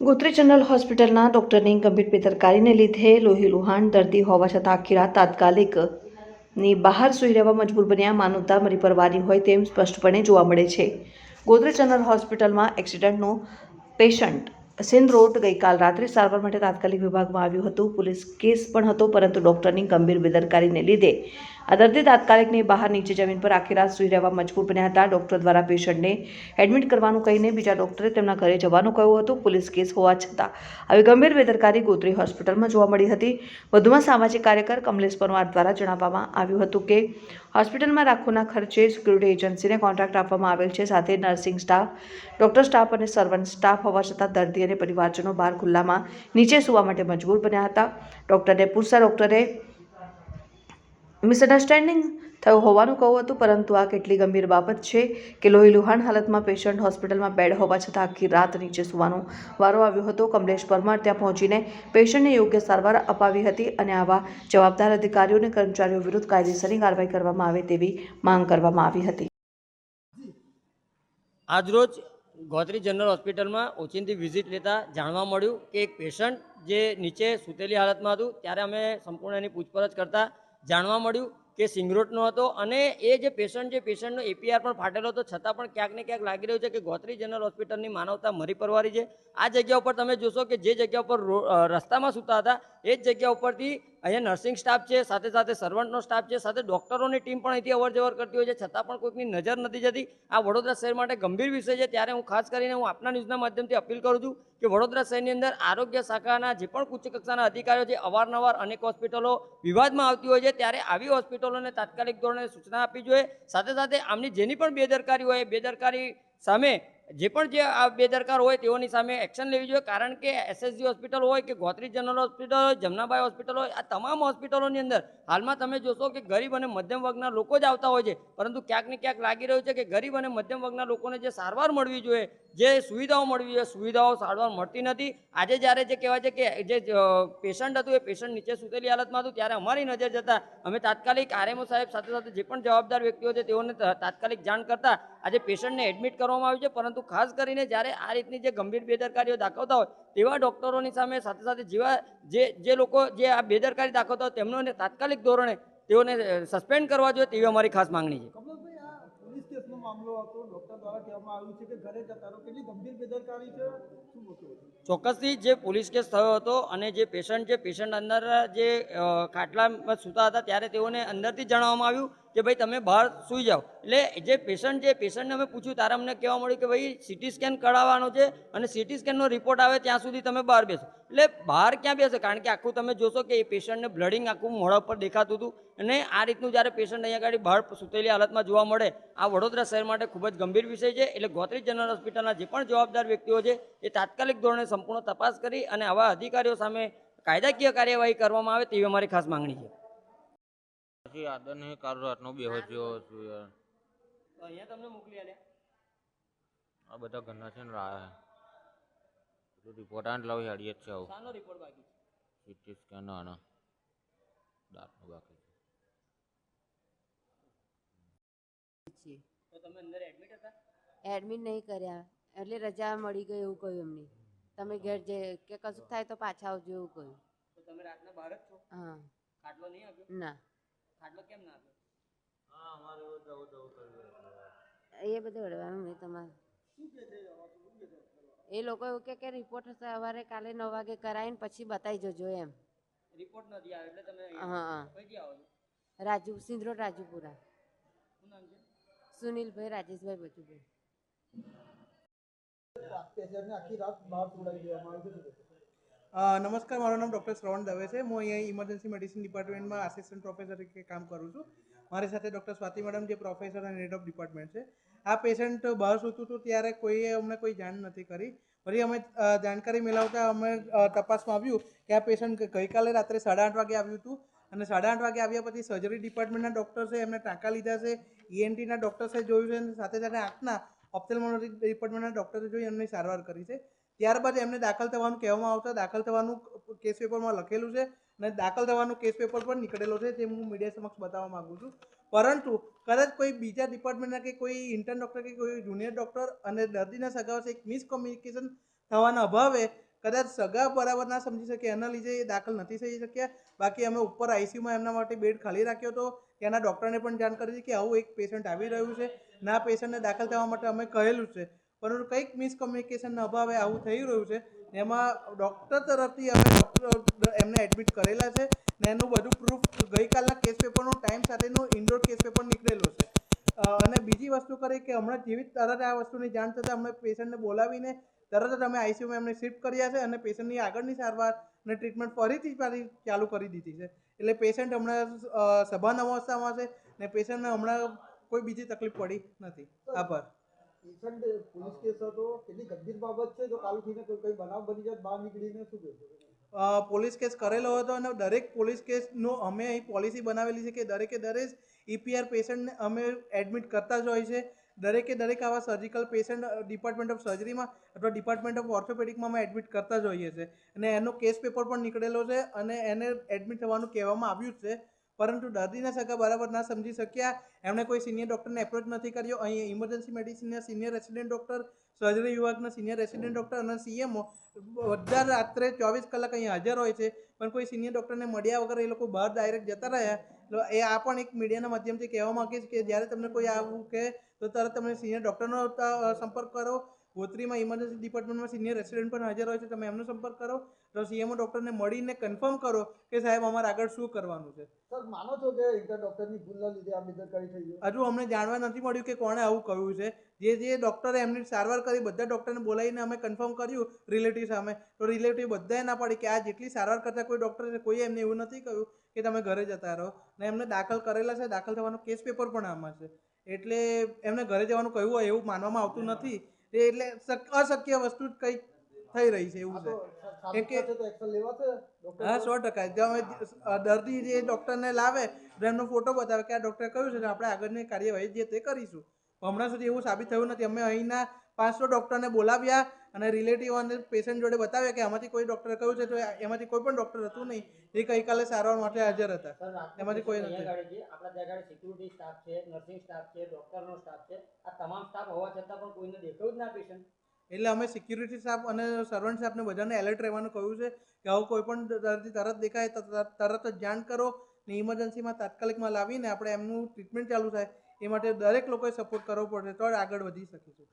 Gotri general હોસ્પિટલના ડોક્ટરની ગંભીર બેદરકારીને લીધે લોહી લુહાણ દર્દી હોવા છતાં આખી રાત તાત્કાલિકની બહાર સૂઈ રહેવા મજબૂર બન્યા. માનવતા મરી પરવાની હોય તેમ સ્પષ્ટપણે જોવા મળે છે. ગોદરેજ જનરલ હોસ્પિટલમાં એક્સિડન્ટનો પેશન્ટ સિંધ રોડ ગઈકાલ રાત્રે સારવાર માટે તાત્કાલિક વિભાગમાં આવ્યું હતું. પોલીસ કેસ પણ હતો, પરંતુ ડૉક્ટરની ગંભીર બેદરકારીને લીધે આ દર્દી તાત્કાલિકની બહાર નીચે જમીન પર આખી રાત સૂઈ રહેવા મજબૂર બન્યા હતા. ડોક્ટર દ્વારા પેશન્ટને એડમિટ કરવાનું કહીને બીજા ડોક્ટરે તેમના ઘરે જવાનું કહ્યું હતું. પોલીસ કેસ હોવા છતાં આવી ગંભીર બેદરકારી ગોત્રી હોસ્પિટલમાં જોવા મળી હતી. વધુમાં સામાજિક કાર્યકર કમલેશ પરમાર દ્વારા જણાવવામાં આવ્યું હતું કે, હોસ્પિટલમાં રાખવાના ખર્ચે સિક્યુરિટી એજન્સીને કોન્ટ્રાક્ટ આપવામાં આવેલ છે. સાથે નર્સિંગ સ્ટાફ, ડોક્ટર સ્ટાફ અને સર્વન્ટ સ્ટાફ હોવા છતાં દર્દી અને પરિવારજનો બહાર ખુલ્લામાં નીચે સૂવા માટે મજબૂર બન્યા હતા. ડોક્ટરને પૂરતા ડોક્ટરે મિસઅન્ડરસ્ટેન્ડિંગ થયું હોવાનું કહ્યું હતું, પરંતુ આ કેટલી ગંભીર બાબત છે કે લોહી લુહાણ હાલતમાં પેશન્ટ હોસ્પિટલમાં બેડ હોવા છતાં આખી રાત નીચે સુવાનો વારો આવ્યો હતો. કમલેશ પરમાર ત્યાં પહોંચીને પેશન્ટને યોગ્ય સારવાર અપાવી હતી અને આવા જવાબદાર અધિકારીઓ અને કર્મચારીઓ વિરુદ્ધ કાયદેસરની કાર્યવાહી કરવામાં આવે તેવી માંગ કરવામાં આવી હતી. આજરોજ ગોત્રી જનરલ હોસ્પિટલમાં ઓચિંતી વિઝિટ લેતા જાણવા મળ્યું કે એક પેશન્ટ જે નીચે સૂતેલી હાલતમાં હતું, ત્યારે અમે સંપૂર્ણ એની પૂછપરછ કરતા જાણવા મળ્યું કે સિંગરોટનો હતો અને એ જે પેશન્ટ જે પેશન્ટનો એપીઆર પણ ફાટેલો હતો, છતાં પણ ક્યાંક ને ક્યાંક લાગી રહ્યું છે કે ગોત્રી જનરલ હોસ્પિટલની માનવતા મરી પરવારી છે. આ જગ્યા ઉપર તમે જોશો કે જે જગ્યા ઉપર રસ્તામાં સૂતા હતા, એ જ જગ્યા ઉપરથી અહીંયા નર્સિંગ સ્ટાફ છે, સાથે સાથે સર્વન્ટનો સ્ટાફ છે, સાથે ડૉક્ટરોની ટીમ પણ અહીંથી અવર જવર કરતી હોય છે. છતાં પણ કોઈકની નજર નથી જતી. આ વડોદરા શહેર માટે ગંભીર વિષય છે. ત્યારે હું ખાસ કરીને હું આપના ન્યૂઝના માધ્યમથી અપીલ કરું છું કે વડોદરા શહેરની અંદર આરોગ્ય શાખાના જે પણ ઉચ્ચ કક્ષાના અધિકારીઓ છે, અવારનવાર અનેક હોસ્પિટલો વિવાદમાં આવતી હોય છે, ત્યારે આવી હોસ્પિટલોને તાત્કાલિક ધોરણે સૂચના આપવી જોઈએ. સાથે સાથે આમની જેની પણ બેદરકારી હોય, બેદરકારી સામે જે પણ જે આ બેદરકાર હોય તેઓની સામે એક્શન લેવી જોઈએ, કારણ કે એસએસજી હોસ્પિટલ હોય કે ગોત્રી જનરલ હોસ્પિટલ હોય, જમનાબાઈ હોસ્પિટલ હોય, આ તમામ હોસ્પિટલોની અંદર હાલમાં તમે જોશો કે ગરીબ અને મધ્યમ વર્ગના લોકો જ આવતા હોય છે. પરંતુ ક્યાંક ને ક્યાંક લાગી રહ્યું છે કે ગરીબ અને મધ્યમ વર્ગના લોકોને જે સારવાર મળવી જોઈએ જે સુવિધાઓ મળવી જોઈએ સુવિધાઓ સારવાર મળતી નથી. આજે જ્યારે જે કહેવાય છે કે જે પેશન્ટ હતું, એ પેશન્ટ નીચે સૂતેલી હાલતમાં હતું, ત્યારે અમારી નજર જતાં અમે તાત્કાલિક આરએમઓ સાહેબ સાથે સાથે જે પણ જવાબદાર વ્યક્તિઓ છે, તેઓને તાત્કાલિક જાણ કરતા આજે પેશન્ટને એડમિટ કરવામાં આવ્યું છે. પરંતુ ખાસ કરીને જ્યારે આ રીતની જે ગંભીર બેદરકારીઓ દાખવતા હોય, તેવા ડૉક્ટરોની સામે સાથે સાથે જેવા જે જે લોકો જે આ બેદરકારી દાખવતા હોય, તેમનો તાત્કાલિક ધોરણે તેઓને સસ્પેન્ડ કરવા જોઈએ, તેવી અમારી ખાસ માંગણી છે કમલેશભાઈ આ પોલીસ કેસનો મામલો હતો. ડોક્ટર દ્વારા કહેવામાં આવ્યું છે કે ઘરે જતા કેટલી ગંભીર બેદરકારી છે. શું મોટું ચોક્કસથી જે પોલીસ કેસ થયો હતો અને જે પેશન્ટ છે પેશન્ટ અંદર જે ખાટલામાં સૂતા હતા ત્યારે તેઓને અંદરથી જણાવવામાં આવ્યું કે ભાઈ તમે બહાર સૂઈ જાઓ. એટલે જે પેશન્ટ છે પેશન્ટને અમે પૂછ્યું, તારે અમને કહેવા મળ્યું કે ભાઈ સિટી સ્કેન કરાવવાનો છે અને સિટી સ્કેનનો રિપોર્ટ આવે ત્યાં સુધી તમે બહાર બેસો. એટલે બહાર ક્યાં બેસે? કારણ કે આખું તમે જોશો કે એ પેશન્ટને બ્લડિંગ આખું મોઢા પર દેખાતું હતું અને આ રીતનું જ્યારે પેશન્ટ અહીંયા આગળ બહાર સૂતેલી હાલતમાં જોવા મળે, આ વડોદરા શહેર માટે ખૂબ જ ગંભીર વિષય છે. એટલે ગોત્રી જનરલ હોસ્પિટલના જે પણ જવાબદાર વ્યક્તિઓ છે એ તાત્કાલિક ધોરણે સંપૂર્ણ તપાસ કરી અને આવા અધિકારીઓ સામે કાયદાકીય કાર્યવાહી કરવામાં આવે તેવી અમારી ખાસ માંગણી છે. પછી આદર નહીં કાલ રાતનો બેહો થયો છું યાર. અહીંયા તમને મોકલી આલે. આ બધા ઘરના છે ને રાહ બધું રિપોર્ટ આને લાવી હાડીએ જ છે આવું. સાનો રિપોર્ટ બાકી છે? સીટી સ્કેન આના. દાંતનો બાકી છે. તો તમે અંદર એડમિટ હતા? એડમિટ નહીં કર્યા. એટલે રજા મળી ગઈ એવું કહ્યું એમને. તમે ઘેર જે કે કશું થાય તો પાછા આવજો એવું કહ્યું. તો તમે રાતના બહાર જ છો? હા. ખાટલો નહીં આવ્યો ના. ખાટલો કેમ ના આવ્યો એ બધું અડવાનું નહીં તમારે. એ લોકો એવું કે કે રિપોર્ટ સવારે કાલે નવ વાગે કરાવીને પછી બતાવી જજો એમ. રિપોર્ટ નથી આવ્યો એટલે તમે હા હા. કઈ આવો છો? રાજુ સિંધરોડ રાજુપુરા. શું નામ છે? સુનિલભાઈ રાજેશભાઈ બચુભાઈ. આખી રાત બહાર આવ્યું છે અ, નમસ્કાર, મારું નામ ડૉક્ટર શ્રવણ દવે છે. હું અહીંયા ઇમરજન્સી મેડિસિન ડિપાર્ટમેન્ટમાં આસિસ્ટન્ટ પ્રોફેસર તરીકે કામ કરું છું. મારી સાથે ડૉક્ટર સ્વાતિ મેડમ, જે પ્રોફેસર અને હેડ ઓફ ડિપાર્ટમેન્ટ છે. આ પેશન્ટ બહાર સૂતું હતું ત્યારે કોઈએ અમને કોઈ જાણ નથી કરી. ફરી અમે જાણકારી મેળવતા અમે તપાસમાં આવ્યું કે આ પેશન્ટ ગઈકાલે રાત્રે સાડા આઠ વાગે આવ્યું હતું. અને સાડા આઠ વાગે આવ્યા પછી સર્જરી ડિપાર્ટમેન્ટના ડૉક્ટર છે, એમને ટાંકા લીધા છે. ઈએનટીના ડૉક્ટર્સે જોયું છે અને સાથે સાથે આંખના ઓપ્થેલ્મોલોજી ડિપાર્ટમેન્ટના ડૉક્ટરે જોઈ એમની સારવાર કરી છે. ત્યારબાદ એમને દાખલ થવાનું કહેવામાં આવતા દાખલ થવાનું કેસ પેપરમાં લખેલું છે અને દાખલ થવાનું કેસ પેપર પણ નીકળેલો છે તે હું મીડિયા સમક્ષ બતાવવા માગું છું. પરંતુ કદાચ કોઈ બીજા ડિપાર્ટમેન્ટના કે કોઈ ઇન્ટર્ન ડૉક્ટર કે કોઈ જુનિયર ડૉક્ટર અને દર્દીના સગા વચ્ચે એક મિસકોમ્યુનિકેશન થવાના અભાવે કદાચ સગા બરાબર ના સમજી શકે, એના લીધે એ દાખલ નથી થઈ શક્યા. બાકી અમે ઉપર આઈસીયુમાં એમના માટે બેડ ખાલી રાખ્યો હતો ત્યાંના ડૉક્ટરને પણ જાણ કરી હતી કે આવું એક પેશન્ટ આવી રહ્યું છે. ના પેશન્ટને દાખલ થવા માટે અમે કહેલું છે. પરંતુ કંઈક મિસકમ્યુનિકેશનના અભાવે આવું થઈ રહ્યું છે એમાં ડૉક્ટર તરફથી અમે ડૉક્ટર એમને એડમિટ કરેલા છે ને એનું બધું પ્રૂફ ગઈકાલના કેસ પેપરનો ટાઈમ સાથેનો ઇન્ડોર કેસ પેપર નીકળેલો છે. અને બીજી વસ્તુ કરી કે હમણાં જેવી તરત આ વસ્તુની જાણ થતાં અમે પેશન્ટને બોલાવીને તરત જ અમે આઈસીયુમાં એમને શિફ્ટ કર્યા છે અને પેશન્ટની આગળની સારવાર અને ટ્રીટમેન્ટ ફરીથી પાછી ચાલુ કરી દીધી છે. એટલે પેશન્ટ હમણાં સભા સભાન અવસ્થામાં છે ને પેશન્ટને હમણાં કોઈ બીજી તકલીફ પડી નથી. આભાર. પેશન્ટ પોલીસ કેસ હતો. કેટલી ગંભીર બાબત છે જો કાલ થઈને કોઈ કઈ બનાવ બની જાય બહાર નીકળીને શું કહેશો પોલીસ કેસ કરેલો હતો અને દરેક પોલીસ કેસનો અમે અહીં પોલિસી બનાવેલી છે કે દરેકે દરેક ઈપીઆર પેશન્ટને અમે એડમિટ કરતા જ હોય છે. દરેકે દરેક આવા સર્જિકલ પેશન્ટ ડિપાર્ટમેન્ટ ઓફ સર્જરીમાં અથવા ડિપાર્ટમેન્ટ ઓફ ઓર્થોપેડિકમાં અમે એડમિટ કરતા જ હોઈએ છીએ. અને એનો કેસ પેપર પણ નીકળેલો છે અને એને એડમિટ થવાનું કહેવામાં આવ્યું જ છે. પરંતુ દર્દીના સગા બરાબર ના સમજી શક્યા. એમણે કોઈ સિનિયર ડૉક્ટરને એપ્રોચ નથી કર્યો. અહીં ઇમરજન્સી મેડિસિનના સિનિયર રેસિડેન્ટ ડૉક્ટર સર્જરી વિભાગના સિનિયર રેસિડેન્ટ ડૉક્ટર અને સીએમઓ બધા રાત્રે ચોવીસ કલાક અહીં હાજર હોય છે. પણ કોઈ સિનિયર ડૉક્ટરને મળ્યા વગર એ લોકો બહાર ડાયરેક્ટ જતા રહ્યા. એ આ પણ એક મીડિયાના માધ્યમથી કહેવા માગીશ કે જ્યારે તમને કોઈ આવું કહે, તો તરત તમે સિનિયર ડૉક્ટરનો સંપર્ક કરો. ગોત્રીમાં ઇમરજન્સી ડિપાર્ટમેન્ટમાં સિનિયર રેસિડેન્ટ પણ હાજર હોય છે તમે એમનો સંપર્ક કરો તો સીએમઓ ડૉક્ટરને મળીને કન્ફર્મ કરો કે સાહેબ અમારે આગળ શું કરવાનું છે. સર માનો છો કે ઇન્ટર ડોક્ટરની ભૂલના લીધે આ બેદરકારી થઈ ગઈ? હજુ અમને જાણવા નથી મળ્યું કે કોણે આવું કહ્યું છે. જે જે ડૉક્ટરે એમની સારવાર કરી બધા ડૉક્ટરને બોલાવીને અમે કન્ફર્મ કર્યું રિલેટિવ સામે. તો રિલેટિવ બધાએ ના પાડી કે આ જેટલી સારવાર કરતા કોઈ ડૉક્ટર છે કોઈએ એમને એવું નથી કહ્યું કે તમે ઘરે જતા રહો. ને એમને દાખલ કરેલા છે દાખલ થવાનો કેસ પેપર પણ આમાં છે. એટલે એમને ઘરે જવાનું કહ્યું હોય એવું માનવામાં આવતું નથી. એટલે શક- અશક્ય વસ્તુ કંઈક થઈ રહી છે એવું છે. કેમ કે- હા સો ટકા. દર્દી જે ડૉક્ટરને લાવે એમનો ફોટો બતાવે કે આ ડૉક્ટર કહ્યું છે આપણે આગળની કાર્યવાહી જે તે કરીશું. હમણાં સુધી એવું સાબિત થયું નથી. અમે અહીંના પાંચસો ડૉક્ટરને બોલાવ્યા અને રિલેટિવ અને પેશન્ટ જોડે બતાવ્યા કે આમાંથી કોઈ ડૉક્ટરે કહ્યું છે તો એમાંથી કોઈ પણ ડૉક્ટર હતું નહીં. એ ગઈકાલે સારવાર માટે હાજર હતા. એમાંથી કોઈ નથી. આપણા ત્યાં આગળ સિક્યુરિટી સ્ટાફ છે નર્સિંગ સ્ટાફ છે ડોક્ટરનો સ્ટાફ છે આ તમામ સ્ટાફ હોવા છતાં પણ કોઈને દેખાયું જ ના પેશન્ટ એટલે અમે સિક્યુરિટી સ્ટાફ અને સર્વન્ટ સ્ટાફને બધાને એલર્ટ રહેવાનું કહ્યું છે કે આવું કોઈ પણ દર્દી તરત દેખાય તો તરત તરત જ જાણ કરો ને ઇમરજન્સીમાં તાત્કાલિકમાં લાવીને આપણે એમનું ટ્રીટમેન્ટ ચાલુ થાય. એ માટે દરેક લોકોએ સપોર્ટ કરવો પડશે તો આગળ વધી શકીશું.